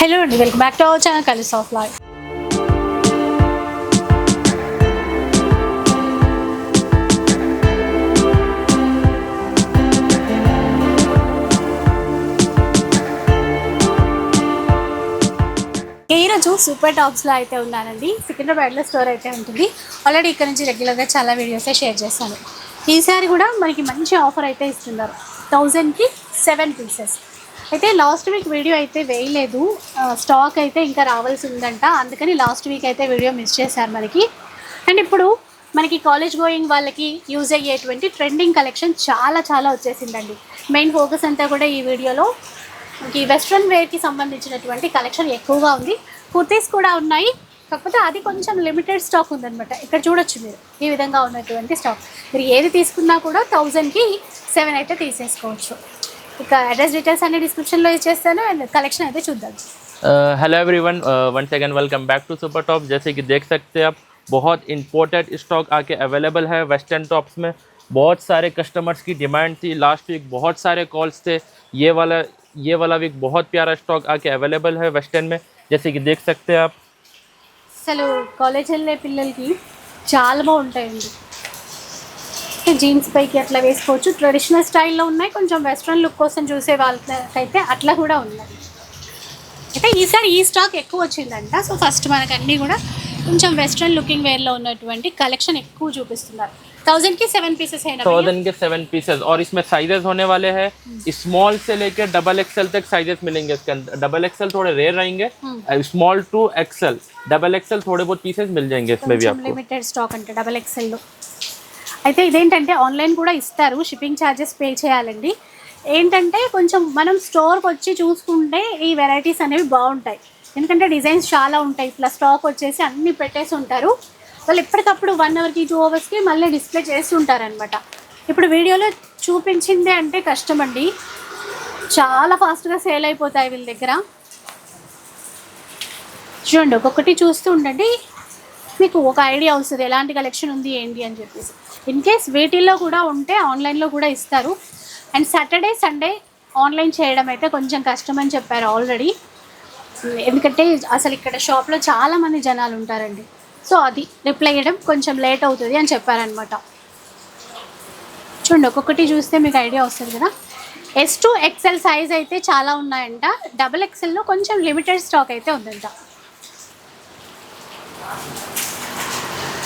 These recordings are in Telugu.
హలో అండి welcome back to our channel కలిస్ of life ఈరోజు సూపర్ టాప్స్లో అయితే ఉన్నానండి. సికింద్రాబాద్లో స్టోర్ అయితే ఉంటుంది. ఆల్రెడీ ఇక్కడ నుంచి రెగ్యులర్గా చాలా వీడియోస్ షేర్ చేస్తాను. ఈసారి కూడా మనకి మంచి ఆఫర్ అయితే ఇస్తున్నారు. థౌజండ్కి సెవెన్ పీసెస్ అయితే లాస్ట్ వీక్ వీడియో అయితే వేయలేదు. స్టాక్ అయితే ఇంకా రావాల్సి ఉందంట. అందుకని లాస్ట్ వీక్ అయితే వీడియో మిస్ చేశారు మనకి అండ్ ఇప్పుడు మనకి కాలేజ్ గోయింగ్ వాళ్ళకి యూజ్ అయ్యేటువంటి ట్రెండింగ్ కలెక్షన్ చాలా చాలా వచ్చేసిందండి. మెయిన్ ఫోకస్ అంతా కూడా ఈ వీడియోలో మనకి వెస్ట్రన్ వేర్కి సంబంధించినటువంటి కలెక్షన్ ఎక్కువగా ఉంది. కుర్తీస్ కూడా ఉన్నాయి. కాకపోతే అది కొంచెం లిమిటెడ్ స్టాక్ ఉందనమాట ఇక్కడ చూడొచ్చు మీరు ఈ విధంగా ఉన్నటువంటి స్టాక్ మీరు ఏది తీసుకున్నా కూడా థౌజండ్కి సెవెన్ అయితే తీసేసుకోవచ్చు. ఇక అడ్రస్ డీటెయిల్స్ అన్ని డిస్క్రిప్షన్లో ఇచ్చేస్తాను అండ్ కలెక్షన్ అయితే చూద్దాం hello everyone once again welcome back to super top जैसे कि देख सकते हैं आप बहुत इम्पोर्टेंट स्टॉक आके अवेलेबल है वेस्टर्न टॉप्स में बहुत सारे कस्टमर्स की डिमांड थी लास्ट वीक बहुत सारे कॉल्स थे ये वाला ये वाला वीक बहुत प्यारा स्टॉक आके अवेलेबल है वेस्टर्न में जैसे कि देख सकते हैं आप అసలు కాలేజ్ వెళ్ళే పిల్లలకి చాలా బాగుంటాయండి జీన్స్ పైకి అట్లా వేసుకోవచ్చు ట్రెడిషనల్ స్టైల్లో ఉన్నాయి కొంచెం వెస్ట్రన్ లుక్ కోసం చూసే వాళ్ళకైతే అట్లా కూడా ఉన్నాయి అయితే ఈసారి ఈ స్టాక్ ఎక్కువ వచ్చిందంట సో ఫస్ట్ మనకు అన్నీ కూడా కొంచెం వెస్ట్రన్ లుకింగ్ వేర్లో ఉన్నటువంటి కలెక్షన్ ఎక్కువ చూపిస్తున్నారు థౌజండ్కి సెవెన్ పీసెస్ అయినా थाउजेंड के सेवन पीसेस और इसमें साइजेस होने वाले हैं स्मॉल से लेकर डबल एक्सएल तक साइजेस मिलेंगे इसके अंदर डबल एक्सएल थोड़े रेयर रहेंगे small to XL double XL थोड़े बहुत पीसेस मिल जाएंगे इसमें भी కొంచెం आपको లిమిటెడ్ స్టాక్ అంటే డబల్ ఎక్సెల్లో అయితే ఇదేంటంటే ఆన్లైన్ కూడా ఇస్తారు. షిప్పింగ్ ఛార్జెస్ పే చేయాలండి. ఏంటంటే కొంచెం మనం స్టోర్కి వచ్చి చూసుకుంటే ఈ వెరైటీస్ అనేవి బాగుంటాయి. ఎందుకంటే డిజైన్స్ చాలా ఉంటాయి. ఇట్లా స్టాక్ వచ్చేసి అన్నీ పెట్టేసి ఉంటారు. వాళ్ళు ఎప్పటికప్పుడు వన్ అవర్కి టూ అవర్స్కి మళ్ళీ డిస్ప్లే చేస్తుంటారనమాట ఇప్పుడు వీడియోలో చూపించిందే అంటే కష్టం అండి చాలా ఫాస్ట్గా సేల్ అయిపోతాయి వీళ్ళ దగ్గర. చూడండి ఒక్కొక్కటి చూస్తూ ఉండండి. మీకు ఒక ఐడియా వస్తుంది. ఎలాంటి కలెక్షన్ ఉంది ఏంటి అని చెప్పేసి. ఇన్ కేస్ వీటిల్లో కూడా ఉంటే ఆన్లైన్లో కూడా ఇస్తారు. అండ్ సాటర్డే సండే ఆన్లైన్ చేయడం అయితే కొంచెం కష్టం అని చెప్పారు ఆల్రెడీ ఎందుకంటే అసలు ఇక్కడ షాప్లో చాలామంది జనాలు ఉంటారండి. సో అది రిప్లై చేయడం కొంచెం లేట్ అవుతుంది అని చెప్పారనమాట చూడండి ఒక్కొక్కటి చూస్తే మీకు ఐడియా వస్తుంది కదా. ఎస్ టూ ఎక్సెల్ సైజ్ అయితే చాలా ఉన్నాయంట. డబుల్ ఎక్సెల్లో కొంచెం లిమిటెడ్ స్టాక్ అయితే ఉందంట.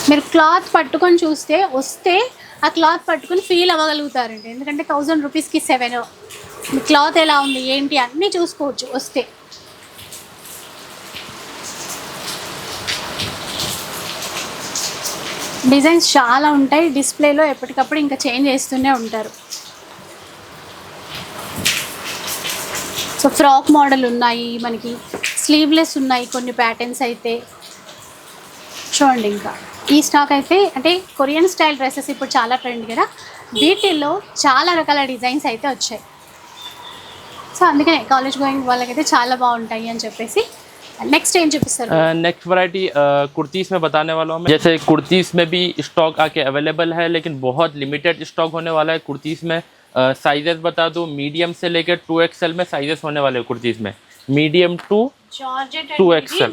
మీరు క్లాత్ పట్టుకొని చూస్తే వస్తే ఆ క్లాత్ పట్టుకొని ఫీల్ అవ్వగలుగుతారండి. ఎందుకంటే థౌజండ్ రూపీస్కి సెవెన్. క్లాత్ ఎలా ఉంది ఏంటి అన్నీ చూసుకోవచ్చు వస్తే. డిజైన్స్ చాలా ఉంటాయి. డిస్ప్లేలో ఎప్పటికప్పుడు ఇంకా చేంజ్ చేస్తూనే ఉంటారు. సో ఫ్రాక్ మోడల్ ఉన్నాయి మనకి. స్లీవ్లెస్ ఉన్నాయి కొన్ని ప్యాటర్న్స్ అయితే. చూడండి ఇంకా. ఈ స్టాక్ అయితే అంటే కొరియన్ స్టైల్ డ్రెస్సెస్ ఇప్పుడు చాలా ట్రెండ్ కదా వీటిల్లో చాలా రకాల డిజైన్స్ అయితే వచ్చాయి సో అందుకనే కాలేజ్ గోయింగ్ వాళ్ళకైతే చాలా బాగుంటాయి అని చెప్పేసి నెక్స్ట్ ఏం చూపిస్తారు नेक्स्ट वैरायटी कुर्तीस में बताने वाला हूँ मैं जैसे कुर्तीस में भी स्टॉक आके अवेलेबल है लेकिन बहुत लिमिटेड स्टॉक होने वाला है कुर्तीस में साइजेस बता दूँ मीडियम से लेकर टू एक्सएल में साइजेस होने वाले हैं कुर्तीस में medium to georgette Two XL.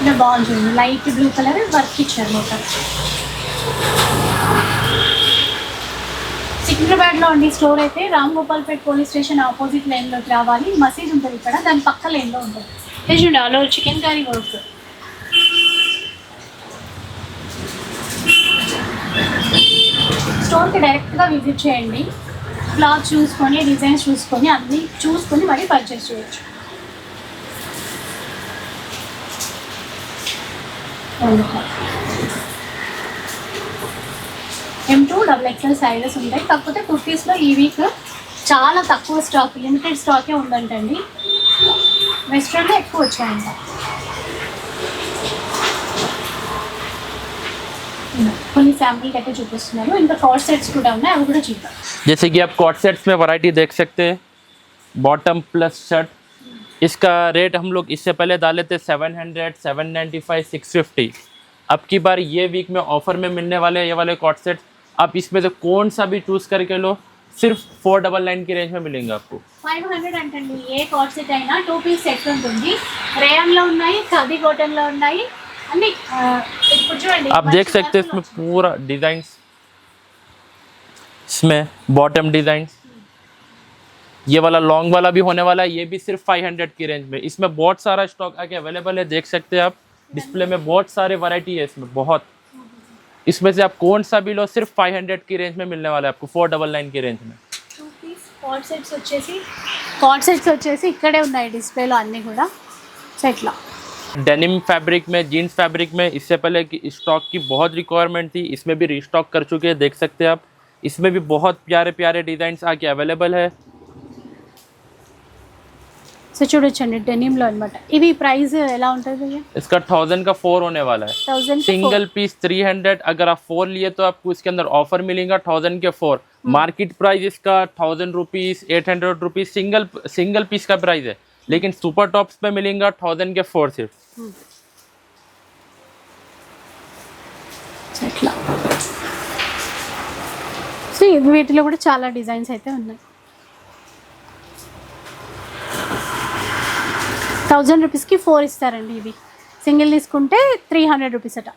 ఇది బాగుంటుంది. లైట్ బ్లూ కలర్ వర్క్ ఇచ్చారు మొత్తం. సికింద్రాబాద్లో ఉండి స్టోర్ అయితే Ram Gopalpet police station opposite లైన్లోకి రావాలి. మసీద్ ఉంటుంది ఇక్కడ దాని పక్క లైన్లో ఉంటుంది. చూడండి ఆలో చికెన్ కర్రీ వర్క్ స్టోర్కి డైరెక్ట్గా విజిట్ చేయండి. క్లాత్ చూసుకొని డిజైన్స్ చూసుకొని అన్నీ చూసుకొని మరీ పర్చేస్ చేయొచ్చు. M to double XL sizes ఉంటాయి. కాకపోతే కుర్తీస్లో ఈ వీక్ చాలా తక్కువ స్టాక్ లిమిటెడ్ స్టాకే ఉందంటండి. వెస్ట్రన్లో ఎక్కువ వచ్చాయంట. కొన్ని सैंपल అయితే చూపిస్తున్నారు. ఇంకా कॉर्ड సెట్స్ కూడా ఉన్నాయి. అవి కూడా చూద్దాం. जैसे कि आप సెట్స్ सेट्स में वैरायटी देख सकते हैं बॉटम इसका रेट हम लोग इससे पहले डाले थे seven hundred seven ninety five six fifty अब की बार ये वीक में ऑफर में मिलने वाले ये वाले कॉट सेट आप इसमें से कौन सा भी चूज़ करके लो सिर्फ फोर डबल नाइन की रेंज में मिलेंगे आपको ఫైవ్ హండ్రెడ్ అంటండి ఏ కార్డ్ సెట్ అయినా టూ పీస్ సెట్ ఉంటుంది రేయన్లో ఉన్నాయి ఖాదీ కాటన్లో ఉన్నాయి అన్ని ఆ, ఇప్పుడు చూడండి आप देख सकते हैं इसमें पूरा डिज़ाइन इसमें बॉटम डिज़ाइन ये वाला लॉन्ग वाला भी होने वाला है ये भी सिर्फ 500 की रेंज में इसमें बहुत सारा स्टॉक आके अवेलेबल है देख सकते हैं आप डिस्प्ले में बहुत सारे वैरायटी है इसमें बहुत इसमें से आप कौन सा भी लो सिर्फ 500 की रेंज में मिलने वाला है आपको फोर डबल नाइन की रेंज में టూ పీస్ కార్డ్ సెట్స్ వచ్చేసి కార్డ్ సెట్స్ వచ్చేసి ఇక్కడే ఉన్నాయి డిస్ప్లేలో అన్నీ కూడా సెట్లో डेनिम फैब्रिक में जीन्स फैब्रिक में इससे पहले कि स्टॉक की बहुत रिक्वायरमेंट थी इसमें भी रिस्टॉक कर चुके हैं देख सकते हैं आप इसमें भी बहुत प्यारे प्यारे डिज़ाइंस आके अवेलेबल है సో చూడొచ్చండి డెనిమ్లో అనమాట ఇవి ప్రైస్ ఎలా ఉంటుంది భయ్యా इसका थाउजेंड का फोर होने वाला है thousand single piece three hundred अगर आप फोर लिए तो आपको इसके अंदर ऑफर मिलेगा थाउजेंड के फोर मार्केट प्राइस इसका thousand rupees eight hundred rupees single single piece का प्राइस है लेकिन सुपर टॉप्स पे मिलेगा थाउजेंड के फोर सिर्फ ఇట్లా సో ఇవి వీటిలో కూడా చాలా డిజైన్స్ అయితే ఉన్నాయి థౌజండ్ రూపీస్కి ఫోర్ ఇస్తారండి ఇవి సింగిల్ తీసుకుంటే త్రీ హండ్రెడ్ రూపీస్ అట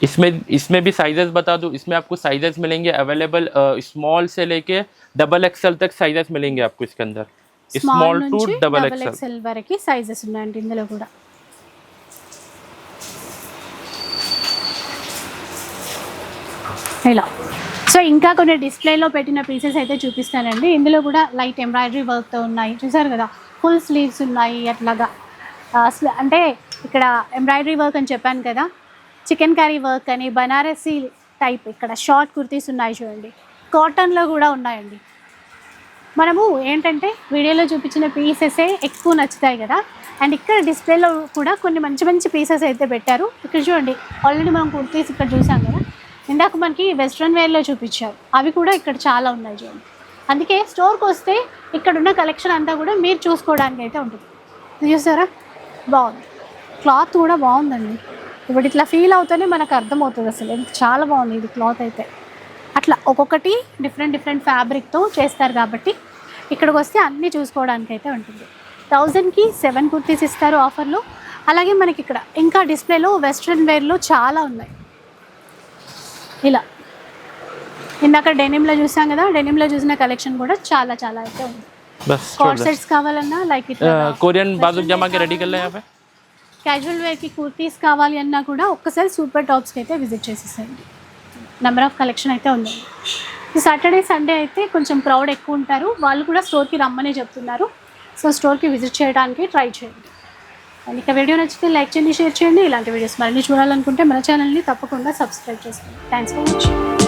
इसमें इसमें भी साइजेस बता दूं इसमें आपको साइजेस मिलेंगे अवेलेबल स्मॉल से लेके डबल एक्सएल तक साइजेस मिलेंगे आपको इसके अंदर स्मॉल टू నుంచి डबल డబల్ एक्सएल ఎక్స్ఎల్ వరకు సైజెస్ ఉన్నాయండి ఇందులో కూడా ఇలా సో ఇంకా కొన్ని డిస్ప్లేలో పెట్టిన పీసెస్ అయితే చూపిస్తానండి ఇందులో కూడా లైట్ ఎంబ్రాయిడరీ వర్క్తో ఉన్నాయి చూసారు కదా ఫుల్ స్లీవ్స్ ఉన్నాయి అట్లాగా. అంటే ఇక్కడ ఎంబ్రాయిడరీ వర్క్ అని చెప్పాను కదా చికెన్ కర్రీ వర్క్ అని బనారసీ టైప్ ఇక్కడ షార్ట్ కుర్తీస్ ఉన్నాయి చూడండి. కాటన్లో కూడా ఉన్నాయండి. మనము ఏంటంటే వీడియోలో చూపించిన పీసెసే ఎక్కువ నచ్చుతాయి కదా. అండ్ ఇక్కడ డిస్ప్లేలో కూడా కొన్ని మంచి మంచి పీసెస్ అయితే పెట్టారు. ఇక్కడ చూడండి ఆల్రెడీ మనం కుర్తీస్ ఇక్కడ చూసాం కదా. ఇందాక మనకి వెస్ట్రన్ వేర్లో చూపించారు. అవి కూడా ఇక్కడ చాలా ఉన్నాయి చూడండి. అందుకే స్టోర్కి వస్తే ఇక్కడ ఉన్న కలెక్షన్ అంతా కూడా మీరు చూసుకోవడానికి అయితే ఉంటుంది. చూసారా? బాగుంది. క్లాత్ కూడా బాగుందండి. ఇప్పుడు ఇట్లా ఫీల్ అవుతూనే మనకు అర్థమవుతుంది అసలు. చాలా బాగుంది ఇది క్లాత్ అయితే. అట్లా ఒక్కొక్కటి డిఫరెంట్ డిఫరెంట్ ఫ్యాబ్రిక్తో చేస్తారు కాబట్టి ఇక్కడికి వస్తే అన్నీ చూసుకోవడానికి అయితే ఉంటుంది. థౌజండ్కి సెవెన్ కుర్తీస్ ఇస్తారు ఆఫర్లు. అలాగే మనకి ఇక్కడ ఇంకా డిస్ప్లేలో వెస్ట్రన్ వేర్లో చాలా ఉన్నాయి. ఇలా. ఇందాక డెనిమ్లో చూసాం కదా డెనిమ్లో చూసిన కలెక్షన్ కూడా చాలా చాలా అయితే ఉంది. కార్సెట్స్ కావాలన్నా లైక్ కొరియన్ బాజుక్ జమాకి రెడీ కల్లా క్యాజువల్ వేర్కి కుర్తీస్ కావాలి అన్నా కూడా ఒక్కసారి సూపర్ టాప్స్కి అయితే విజిట్ చేసేసండి నెంబర్ ఆఫ్ కలెక్షన్ అయితే ఉంది. ఈ సాటర్డే సండే అయితే కొంచెం క్రౌడ్ ఎక్కువ ఉంటారు. వాళ్ళు కూడా స్టోర్కి రమ్మనే చెప్తున్నారు. సో స్టోర్కి విజిట్ చేయడానికి ట్రై చేయండి. అండ్ ఇక వీడియో నచ్చితే లైక్ చేయండి షేర్ చేయండి. ఇలాంటి వీడియోస్ మళ్ళీ చూడాలనుకుంటే మన ఛానల్ని తప్పకుండా సబ్స్క్రైబ్ చేసుకోండి. Thanks for watching